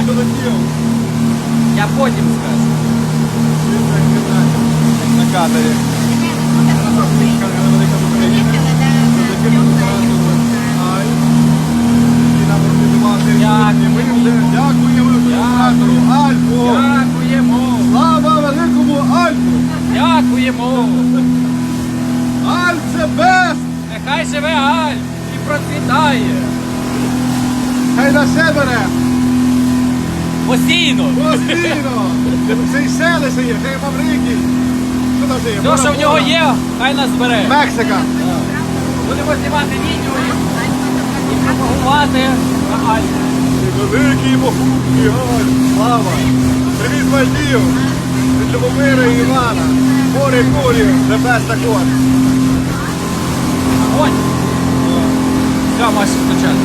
Я, я потім скажу. На катері. Дякуємо адміністратору Альфу! Дякуємо. Слава великому Альфу! Дякуємо. Альф це бест! Нехай живе Аль і процвітає. Хай на себе бере! Постійно. Постійно! Сейшели ще є, хай Маврикій! Що там ще є? Все, що в нього є, хай нас збере. Мексика! Будемо знімати відео і, і пропагувати на Аль. Великий могутній Альф! Слава! Привіт Мальдів! Від Любомира і Івана! Море кулі, best також! Ось. Все, можеш включати.